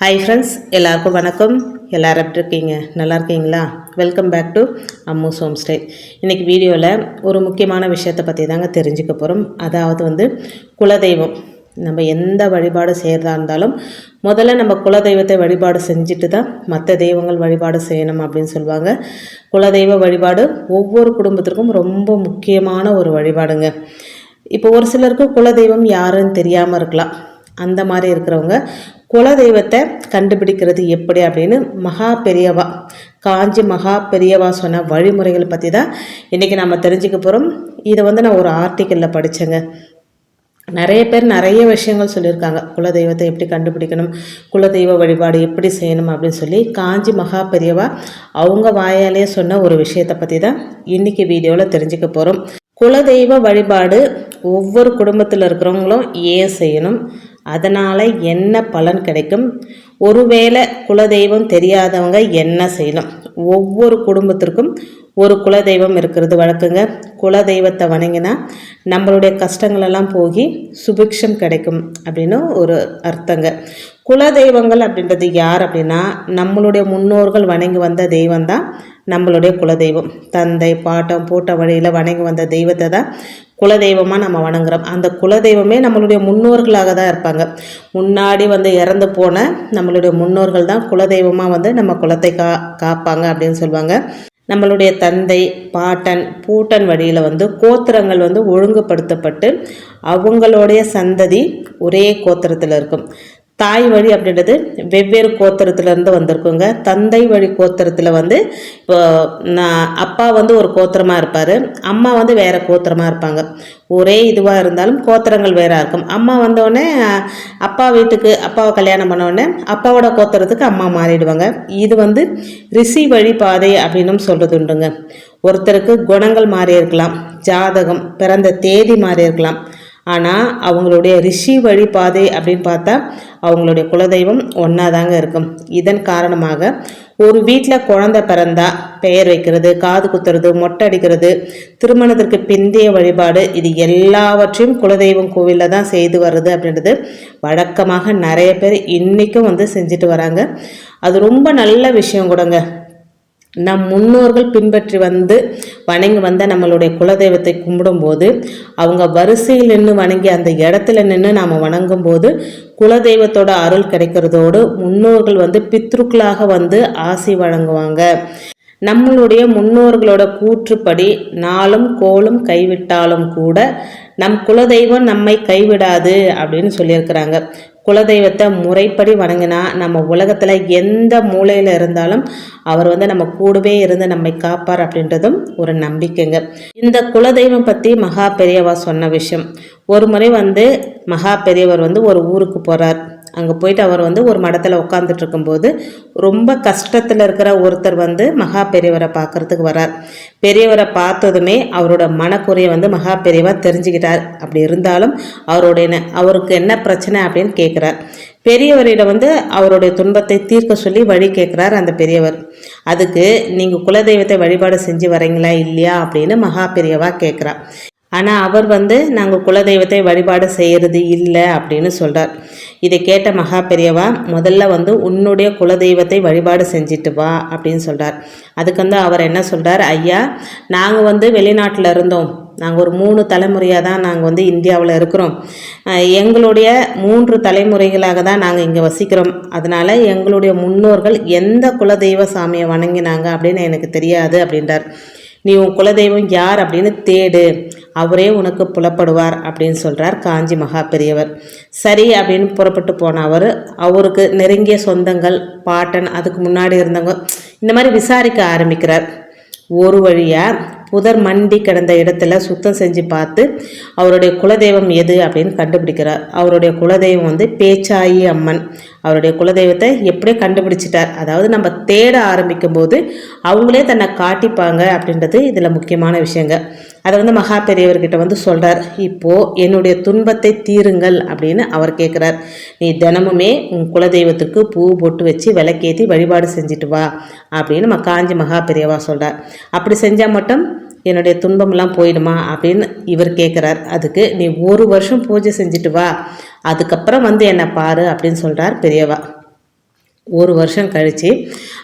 Hi friends எல்லாருக்கும் வணக்கம். எல்லோரும் எப்படி இருக்கீங்க? நல்லா இருக்கீங்களா? Welcome back to Ammu's home stay இன்றைக்கி வீடியோவில் ஒரு முக்கியமான விஷயத்தை பற்றி தாங்க தெரிஞ்சுக்க போகிறோம் அதாவது வந்து குலதெய்வம். நம்ம எந்த வழிபாடு செய்கிறதா இருந்தாலும் முதல்ல நம்ம குலதெய்வத்தை வழிபாடு செஞ்சுட்டு தான் மற்ற தெய்வங்கள் வழிபாடு செய்யணும் அப்படின்னு சொல்லுவாங்க. குலதெய்வ வழிபாடு ஒவ்வொரு குடும்பத்திற்கும் ரொம்ப முக்கியமான ஒரு வழிபாடுங்க. இப்போ ஒரு சிலருக்கு குலதெய்வம் யாருன்னு தெரியாமல் இருக்கலாம். அந்த மாதிரி இருக்கிறவங்க குலதெய்வத்தை கண்டுபிடிக்கிறது எப்படி அப்படின்னு மகா பெரியவா காஞ்சி மகா பெரியவா சொன்ன வழிமுறைகள் பற்றி தான் இன்றைக்கி நம்ம தெரிஞ்சுக்க போகிறோம் இதை வந்து நான் ஒரு ஆர்டிக்கலில் படித்தேங்க நிறைய பேர் நிறைய விஷயங்கள் சொல்லியிருக்காங்க. குலதெய்வத்தை எப்படி கண்டுபிடிக்கணும் குலதெய்வ வழிபாடு எப்படி செய்யணும் அப்படின்னு சொல்லி காஞ்சி மகா பெரியவா அவங்க வாயாலே சொன்ன ஒரு விஷயத்தை பற்றி தான் இன்றைக்கி வீடியோவில் தெரிஞ்சுக்க போகிறோம் குலதெய்வ வழிபாடு ஒவ்வொரு குடும்பத்தில் இருக்கிறவங்களும் ஏன் செய்யணும் அதனால் என்ன பலன் கிடைக்கும்? ஒருவேளை குலதெய்வம் தெரியாதவங்க என்ன செய்யணும்? ஒவ்வொரு குடும்பத்திற்கும் ஒரு குலதெய்வம் இருக்கிறது வழக்குங்க. குலதெய்வத்தை வணங்கினா நம்மளுடைய கஷ்டங்களெல்லாம் போகி சுபிக்ஷம் கிடைக்கும் அப்படின்னு ஒரு அர்த்தங்க. குலதெய்வங்கள் அப்படின்றது யார் அப்படின்னா நம்மளுடைய முன்னோர்கள் வணங்கி வந்த தெய்வம் தான் நம்மளுடைய குலதெய்வம். தந்தை பாட்டம் பூட்ட வழியில் வணங்கி வந்த தெய்வத்தை தான் குலதெய்வமாக நம்ம வணங்குறோம். அந்த குலதெய்வமே நம்மளுடைய முன்னோர்களாக தான் இருப்பாங்க. முன்னாடி வந்து இறந்து போன நம்மளுடைய முன்னோர்கள் தான் குலதெய்வமாக வந்து நம்ம குலத்தை கா காப்பாங்க அப்படின்னு சொல்லுவாங்க. நம்மளுடைய தந்தை பாட்டன் பூட்டன் வழியில் வந்து கோத்திரங்கள் வந்து ஒழுங்குபடுத்தப்பட்டு அவங்களுடைய சந்ததி ஒரே கோத்திரத்தில் இருக்கும். தாய் வழி அப்படின்றது வெவ்வேறு கோத்திரத்துலேருந்து வந்திருக்குங்க. தந்தை வழி கோத்திரத்தில் வந்து இப்போ நான் அப்பா வந்து ஒரு கோத்திரமாக இருப்பார். அம்மா வந்து வேறு கோத்திரமாக இருப்பாங்க. ஒரே இதுவாக இருந்தாலும் கோத்திரங்கள் வேறாக இருக்கும். அம்மா வந்தோடனே அப்பா வீட்டுக்கு அப்பாவை கல்யாணம் பண்ணோடனே அப்பாவோட கோத்திரத்துக்கு அம்மா மாறிடுவாங்க. இது வந்து ரிஷி வழி பாதை அப்படின்னு சொல்கிறது உண்டுங்க. ஒருத்தருக்கு குணங்கள் மாறி இருக்கலாம் ஜாதகம் பிறந்த தேதி மாறி இருக்கலாம் ஆனால் அவங்களுடைய ரிஷி வழிபாதை அப்படின்னு பார்த்தா அவங்களுடைய குலதெய்வம் ஒன்றா தாங்க இருக்கும். இதன் காரணமாக ஒரு வீட்டில் குழந்தை பிறந்தா பெயர் வைக்கிறது காது குத்துறது மொட்டை அடிக்கிறது திருமணத்திற்கு பிந்தைய வழிபாடு இது எல்லாவற்றையும் குலதெய்வம் கோவிலில் தான் செய்து வருது அப்படின்றது வழக்கமாக நிறைய பேர் இன்றைக்கும் வந்து செஞ்சுட்டு வராங்க. அது ரொம்ப நல்ல விஷயம் கூடங்க. நம் முன்னோர்கள் பின்பற்றி வந்து வணங்கி வந்த நம்மளுடைய குலதெய்வத்தை கும்பிடும்போது அவங்க வரிசையில் நின்று வணங்கி அந்த இடத்துல நின்று நாம் வணங்கும் போது குலதெய்வத்தோட அருள் கிடைக்கிறதோடு முன்னோர்கள் வந்து பித்ருக்களாக வந்து ஆசி வழங்குவாங்க. நம்மளுடைய முன்னோர்களோட கூற்றுப்படி நாளும் கோலும் கைவிட்டாலும் கூட நம் குலதெய்வம் நம்மை கைவிடாது அப்படின்னு சொல்லியிருக்கிறாங்க. குலதெய்வத்தை முறைப்படி வணங்கினா நம்ம உலகத்தில் எந்த மூலையில் இருந்தாலும் அவர் வந்து நம்ம கூடவே இருந்து நம்மை காப்பார் அப்படின்றதும் ஒரு நம்பிக்கைங்க. இந்த குலதெய்வம் பற்றி மகா பெரியவா சொன்ன விஷயம். ஒரு முறை வந்து மகா பெரியவர் வந்து ஒரு ஊருக்கு போகிறார் அங்கே போயிட்டு அவர் வந்து ஒரு மடத்தில் உட்காந்துட்டு இருக்கும்போது ரொம்ப கஷ்டத்தில் இருக்கிற ஒருத்தர் வந்து மகா பெரியவரை பார்க்கறதுக்கு வரார். பெரியவரை பார்த்ததுமே அவரோட மனக்குறையை வந்து மகா பெரியவா தெரிஞ்சுக்கிட்டார். அப்படி இருந்தாலும் அவருடைய அவருக்கு என்ன பிரச்சனை அப்படின்னு கேட்குறார் பெரியவரிடம் வந்து அவருடைய துன்பத்தை தீர்க்க சொல்லி வழி கேட்குறார் அந்த பெரியவர். அதுக்கு நீங்கள் குலதெய்வத்தை வழிபாடு செஞ்சு வரீங்களா இல்லையா அப்படின்னு மகா பெரியவா கேட்குறா ஆனால் அவர் வந்து நாங்கள் குலதெய்வத்தை வழிபாடு செய்கிறது இல்லை அப்படின்னு சொல்கிறார் இதை கேட்ட மகா பெரியவா முதல்ல வந்து உன்னுடைய குலதெய்வத்தை வழிபாடு செஞ்சுட்டு வா அப்படின்னு சொல்கிறார் அதுக்கு வந்து அவர் என்ன சொல்கிறார் ஐயா நாங்கள் வந்து வெளிநாட்டில் இருந்தோம். நாங்கள் ஒரு மூணு தலைமுறையாக தான் நாங்கள் வந்து இந்தியாவில் இருக்கிறோம். எங்களுடைய மூன்று தலைமுறைகளாக தான் நாங்கள் இங்கே வசிக்கிறோம். அதனால் எங்களுடைய முன்னோர்கள் எந்த குலதெய்வ சாமியை வணங்கினாங்க அப்படின்னு எனக்கு தெரியாது அப்படின்றார். நீ உன் குலதெய்வம் யார் அப்படின்னு தேடு. அவரே உனக்கு புலப்படுவார் அப்படின்னு சொல்கிறார் காஞ்சி மகா பெரியவர் சரி அப்படின்னு புறப்பட்டு போன அவர் அவருக்கு நெருங்கிய சொந்தங்கள் பாட்டன் அதுக்கு முன்னாடி இருந்தவங்க இந்த மாதிரி விசாரிக்க ஆரம்பிக்கிறார். ஒரு வழியாக புதர் மண்டி கிடந்த இடத்துல சுத்தம் செஞ்சு பார்த்து அவருடைய குலதெய்வம் எது அப்படின்னு கண்டுபிடிக்கிறார். அவருடைய குலதெய்வம் வந்து பேச்சாயி அம்மன். அவருடைய குலதெய்வத்தை எப்படியே கண்டுபிடிச்சிட்டார். அதாவது நம்ம தேட ஆரம்பிக்கும் போது அவங்களே தன்னை காட்டிப்பாங்க அப்படின்றது இதில் முக்கியமான விஷயங்க. அதை வந்து மகா பெரியவர்கிட்ட வந்து சொல்கிறார் இப்போது என்னுடைய துன்பத்தை தீருங்கள் அப்படின்னு அவர் கேட்குறார் நீ தினமுமே உன் குலதெய்வத்துக்கு பூ பொட்டு வச்சு விளக்கேற்றி வழிபாடு செஞ்சுட்டு வா அப்படின்னு நம்ம காஞ்சி மகா பெரியவா சொல்கிறார் அப்படி செஞ்சால் மட்டும் என்னுடைய துன்பம்லாம் போயிடுமா அப்படின்னு இவர் கேட்குறார் அதுக்கு நீ ஒரு வருஷம் பூஜை செஞ்சுட்டு வா. அதுக்கப்புறம் வந்து என்னை பாரு அப்படின்னு சொல்கிறார் பெரியவா. ஒரு வருஷம் கழித்து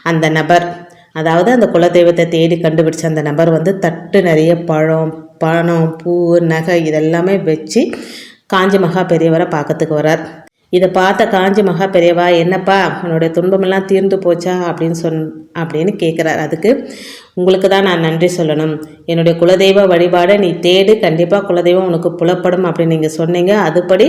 அந்த நபர் அதாவது அந்த குலதெய்வத்தை தேடி கண்டுபிடிச்ச அந்த நபர் வந்து தட்டு நிறைய பழம் பணம் பூ நகை இதெல்லாமே வச்சு காஞ்சி மகா பெரியவரை பார்க்கறதுக்கு வரார் இதை பார்த்த காஞ்சி மகா பெரியவா என்னப்பா உன்னுடைய துன்பமெல்லாம் தீர்ந்து போச்சா? அப்படின்னு சொன் அப்படின்னு கேட்குறாரு அதுக்கு உங்களுக்கு தான் நான் நன்றி சொல்லணும். என்னுடைய குலதெய்வ வழிபாடை நீ தேடு. கண்டிப்பாக குலதெய்வம் உனக்கு புலப்படும் அப்படின்னு நீங்கள் சொன்னீங்க. அதுபடி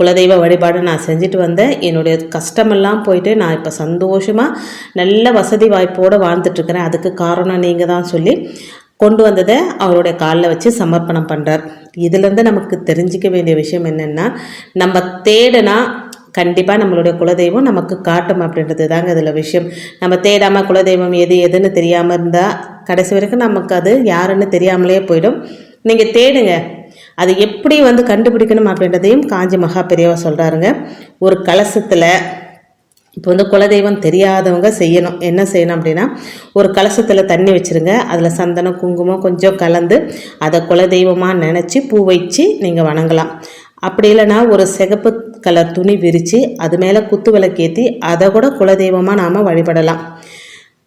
குலதெய்வ வழிபாடை நான் செஞ்சுட்டு வந்தேன். என்னுடைய கஷ்டமெல்லாம் போயிட்டு நான் இப்போ சந்தோஷமாக நல்ல வசதி வாய்ப்போடு வாழ்ந்துட்டுருக்கிறேன். அதுக்கு காரணம் நீங்கள் தான் சொல்லி கொண்டு வந்ததை அவருடைய காலில் வச்சு சமர்ப்பணம் பண்ணுறார் இதுலேருந்து நமக்கு தெரிஞ்சிக்க வேண்டிய விஷயம் என்னென்னா நம்ம தேடுனா கண்டிப்பாக நம்மளுடைய குலதெய்வம் நமக்கு காட்டும் அப்படின்றது தாங்க இதில் விஷயம். நம்ம தேடாமல் குலதெய்வம் எது எதுன்னு தெரியாமல் இருந்தால் கடைசி வரைக்கும் நமக்கு அது யாருன்னு தெரியாமலே போயிடும். நீங்கள் தேடுங்க. அது எப்படி வந்து கண்டுபிடிக்கணும் அப்படின்றதையும் காஞ்சி மகா பெரியவா சொல்கிறாருங்க ஒரு கலசத்தில் இப்போ வந்து குலதெய்வம் தெரியாதவங்க செய்யணும். என்ன செய்யணும் அப்படின்னா ஒரு கலசத்தில் தண்ணி வச்சுருங்க. அதில் சந்தனம் குங்குமம் கொஞ்சம் கலந்து அதை குலதெய்வமாக நினச்சி பூ வச்சு நீங்கள் வணங்கலாம். அப்படி இல்லைன்னா ஒரு சிகப்பு கலர் துணி விரித்து அது மேலே குத்து விளக்கேற்றி அதை கூட குலதெய்வமாக நாம் வழிபடலாம்.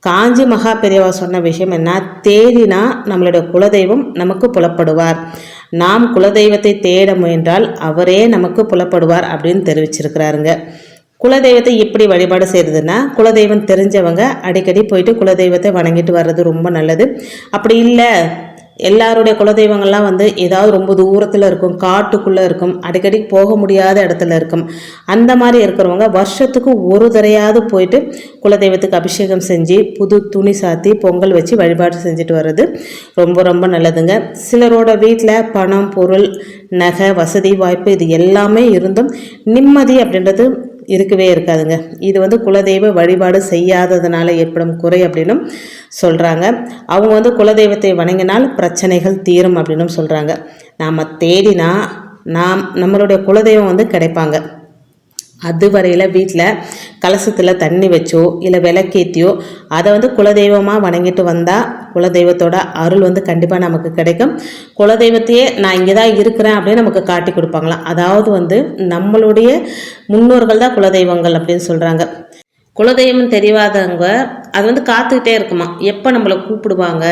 காஞ்சி மகா பெரியவா சொன்ன விஷயம் என்ன? தேடினா நம்மளுடைய குலதெய்வம் நமக்கு புலப்படுவார். நாம் குலதெய்வத்தை தேட முயன்றால் அவரே நமக்கு புலப்படுவார் அப்படின்னு தெரிவிச்சிருக்கிறாருங்க. குலதெய்வத்தை எப்படி வழிபாடு செய்கிறதுனா குலதெய்வம் தெரிஞ்சவங்க அடிக்கடி போயிட்டு குலதெய்வத்தை வணங்கிட்டு வர்றது ரொம்ப நல்லது. அப்படி இல்லை எல்லாருடைய குலதெய்வங்கள்லாம் வந்து ஏதாவது ரொம்ப தூரத்தில் இருக்கும் காட்டுக்குள்ளே இருக்கும் அடிக்கடி போக முடியாத இடத்துல இருக்கும். அந்த மாதிரி இருக்கிறவங்க வருஷத்துக்கு ஒரு தடையாவது போயிட்டு குலதெய்வத்துக்கு அபிஷேகம் செஞ்சு புது துணி சாத்தி பொங்கல் வச்சு வழிபாடு செஞ்சுட்டு வர்றது ரொம்ப ரொம்ப நல்லதுங்க. சிலரோட வீட்டில் பணம் பொருள் நகை வசதி வாய்ப்பு இது எல்லாமே இருந்தும் நிம்மதி அப்படின்றது இருக்கவே இருக்காதுங்க. இது வந்து குலதெய்வ வழிபாடு செய்யாததுனால ஏற்படும் குறை அப்படின்னும் சொல்கிறாங்க அவங்க வந்து குலதெய்வத்தை வணங்கினால் பிரச்சனைகள் தீரும் அப்படின்னும் சொல்கிறாங்க நாம் தேடினா நாம் நம்மளுடைய குலதெய்வம் வந்து கிடைப்பாங்க. அது வரையில் வீட்டில் கலசத்தில் தண்ணி வச்சோ இல்லை விளக்கேற்றியோ அதை வந்து குலதெய்வமாக வணங்கிட்டு வந்தால் குலதெய்வத்தோட அருள் வந்து கண்டிப்பாக நமக்கு கிடைக்கும். குலதெய்வத்தையே நான் இங்கே தான் இருக்கிறேன் அப்படின்னு நமக்கு காட்டி கொடுப்பாங்களாம். அதாவது வந்து நம்மளுடைய முன்னோர்கள் தான் குலதெய்வங்கள் அப்படின்னு சொல்கிறாங்க குலதெய்வம் தெரியாதவங்க அது வந்து காத்துக்கிட்டே இருக்குமா? எப்போ நம்மளை கூப்பிடுவாங்க?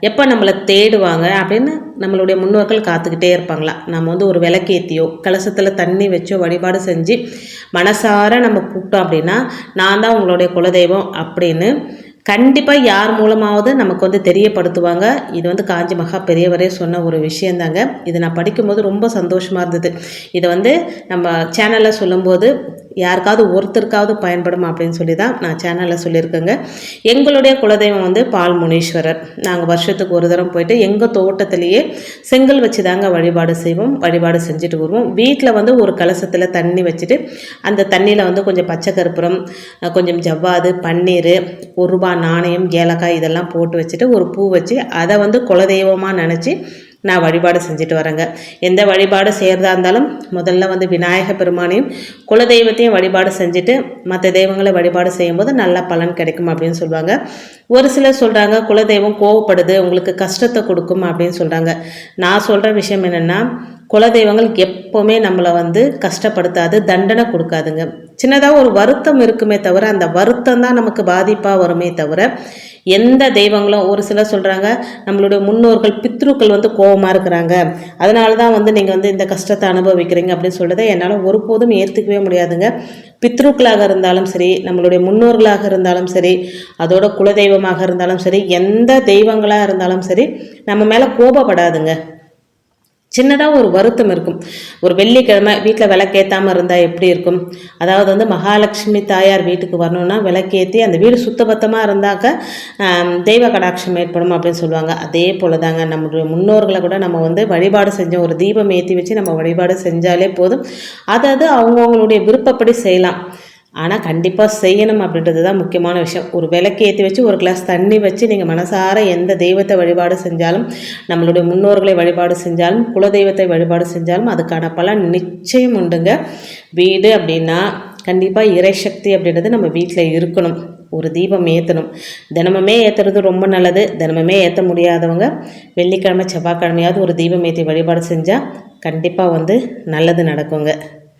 எப்போ நம்மளை தேடுவாங்க? அப்படின்னு நம்மளுடைய முன்னோர்கள் காத்துக்கிட்டே இருப்பாங்களா? நம்ம வந்து ஒரு விளக்கேற்றியோ கலசத்தில் தண்ணி வச்சோ வழிபாடு செஞ்சு மனசார நம்ம கூப்பிட்டோம் அப்படின்னா நான் தான் உங்களுடைய குலதெய்வம் அப்படின்னு கண்டிப்பாக யார் மூலமாவது நமக்கு வந்து தெரியப்படுத்துவாங்க. இது வந்து காஞ்சி மகா பெரியவரே சொன்ன ஒரு விஷயந்தாங்க. இது நான் படிக்கும்போது ரொம்ப சந்தோஷமாக இருந்தது. இதை வந்து நம்ம சேனலில் சொல்லும்போது யாருக்காவது ஒருத்தருக்காவது பயன்படும் அப்படின்னு சொல்லி தான் நான் சேனலில் சொல்லியிருக்கேங்க. எங்களுடைய குலதெய்வம் வந்து பால் முனீஸ்வரர். நாங்கள் வருஷத்துக்கு ஒரு தரம் போயிட்டு எங்கள் தோட்டத்திலேயே செங்கல் வச்சு தாங்க வழிபாடு செய்வோம் வழிபாடு செஞ்சுட்டு வருவோம். வீட்டில் வந்து ஒரு கலசத்தில் தண்ணி வச்சுட்டு அந்த தண்ணியில் வந்து கொஞ்சம் பச்சை கருப்புரம் கொஞ்சம் ஜவ்வாது பன்னீர் ஒரு ரூபா நாணயம் ஏலக்காய் இதெல்லாம் போட்டு வச்சுட்டு ஒரு பூ வச்சு அதை வந்து குலதெய்வமாக நினச்சி நான் வழிபாடு செஞ்சுட்டு வரேங்க. எந்த வழிபாடு செய்கிறதா இருந்தாலும் முதல்ல வந்து விநாயக பெருமானையும் குலதெய்வத்தையும் வழிபாடு செஞ்சுட்டு மற்ற தெய்வங்களை வழிபாடு செய்யும்போது நல்ல பலன் கிடைக்கும் அப்படின்னு சொல்லுவாங்க ஒரு சிலர் சொல்கிறாங்க குலதெய்வம் கோவப்படுது உங்களுக்கு கஷ்டத்தை கொடுக்கும் அப்படின்னு சொல்கிறாங்க நான் சொல்கிற விஷயம் என்னென்னா குலதெய்வங்கள் எப்போவுமே நம்மளை வந்து கஷ்டப்படுத்தாது தண்டனை கொடுக்காதுங்க. சின்னதாக ஒரு வருத்தம் இருக்குமே தவிர அந்த வருத்தம் தான் நமக்கு பாதிப்பாக வருமே தவிர எந்த தெய்வங்களும் ஒரு சிலர் சொல்கிறாங்க நம்மளுடைய முன்னோர்கள் பித்ருக்கள் வந்து கோபமாக இருக்கிறாங்க. அதனால தான் வந்து நீங்கள் வந்து இந்த கஷ்டத்தை அனுபவிக்கிறீங்க அப்படின்னு சொல்கிறத என்னால் ஒருபோதும் ஏற்றுக்கவே முடியாதுங்க. பித்ருக்களாக இருந்தாலும் சரி நம்மளுடைய முன்னோர்களாக இருந்தாலும் சரி அதோட குலதெய்வமாக இருந்தாலும் சரி எந்த தெய்வங்களாக இருந்தாலும் சரி நம்ம மேலே கோபப்படாதுங்க. சின்னதாக ஒரு வருத்தம் இருக்கும். ஒரு வெள்ளிக்கிழமை வீட்டில் விளக்கேற்றாமல் இருந்தால் எப்படி இருக்கும்? அதாவது வந்து மகாலட்சுமி தாயார் வீட்டுக்கு வரணும்னா விளக்கேற்றி அந்த வீடு சுத்தபத்தமாக இருந்தாக்க தெய்வ கடாட்சம் ஏற்படும் அப்படின்னு சொல்லுவாங்க. அதே போல் தாங்க நம்மளுடைய முன்னோர்களை கூட நம்ம வந்து வழிபாடு செஞ்சோம் ஒரு தீபம் ஏற்றி வச்சு நம்ம வழிபாடு செஞ்சாலே போதும். அதாவது அவங்கவுங்களுடைய விருப்பப்படி செய்யலாம். ஆனால் கண்டிப்பாக செய்யணும் அப்படின்றது தான் முக்கியமான விஷயம். ஒரு விளக்கு ஏற்றி வச்சு ஒரு கிளாஸ் தண்ணி வச்சு நீங்கள் மனசார எந்த தெய்வத்தை வழிபாடு செஞ்சாலும் நம்மளுடைய முன்னோர்களை வழிபாடு செஞ்சாலும் குலதெய்வத்தை வழிபாடு செஞ்சாலும் அதுக்கான பலன் நிச்சயம் உண்டுங்க. வீடு அப்படின்னா கண்டிப்பாக இறைசக்தி அப்படின்றது நம்ம வீட்டில் இருக்கணும். ஒரு தீபம் ஏற்றணும் தினமுமே ஏற்றுறது ரொம்ப நல்லது. தினமுமே ஏற்ற முடியாதவங்க வெள்ளிக்கிழமை செவ்வாய்க்கிழமையாவது ஒரு தீபம் ஏற்றி வழிபாடு செஞ்சால் கண்டிப்பாக வந்து நல்லது நடக்குங்க.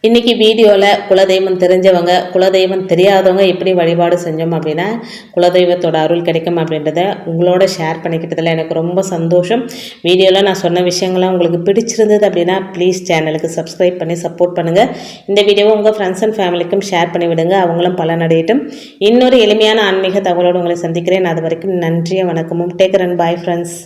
இன்றைக்கி வீடியோவில் குலதெய்வம் தெரிஞ்சவங்க குலதெய்வம் தெரியாதவங்க எப்படி வழிபாடு செஞ்சோம் அப்படின்னா குலதெய்வத்தோட அருள் கிடைக்கும் அப்படின்றத உங்களோட ஷேர் பண்ணிக்கிட்டதில் எனக்கு ரொம்ப சந்தோஷம். வீடியோவில் நான் சொன்ன விஷயங்கள்லாம் உங்களுக்கு பிடிச்சிருந்தது அப்படின்னா ப்ளீஸ் சேனலுக்கு சப்ஸ்கிரைப் பண்ணி சப்போர்ட் பண்ணுங்கள் இந்த வீடியோவை உங்கள் ஃப்ரெண்ட்ஸ் அண்ட் ஃபேமிலிக்கும் ஷேர் பண்ணி விடுங்க. அவங்களும் பலனடையட்டும். இன்னொரு எளிமையான ஆன்மீக தகவலோடு உங்களை சந்திக்கிறேன். அது வரைக்கும் நன்றியும் வணக்கமும். Take run bye friends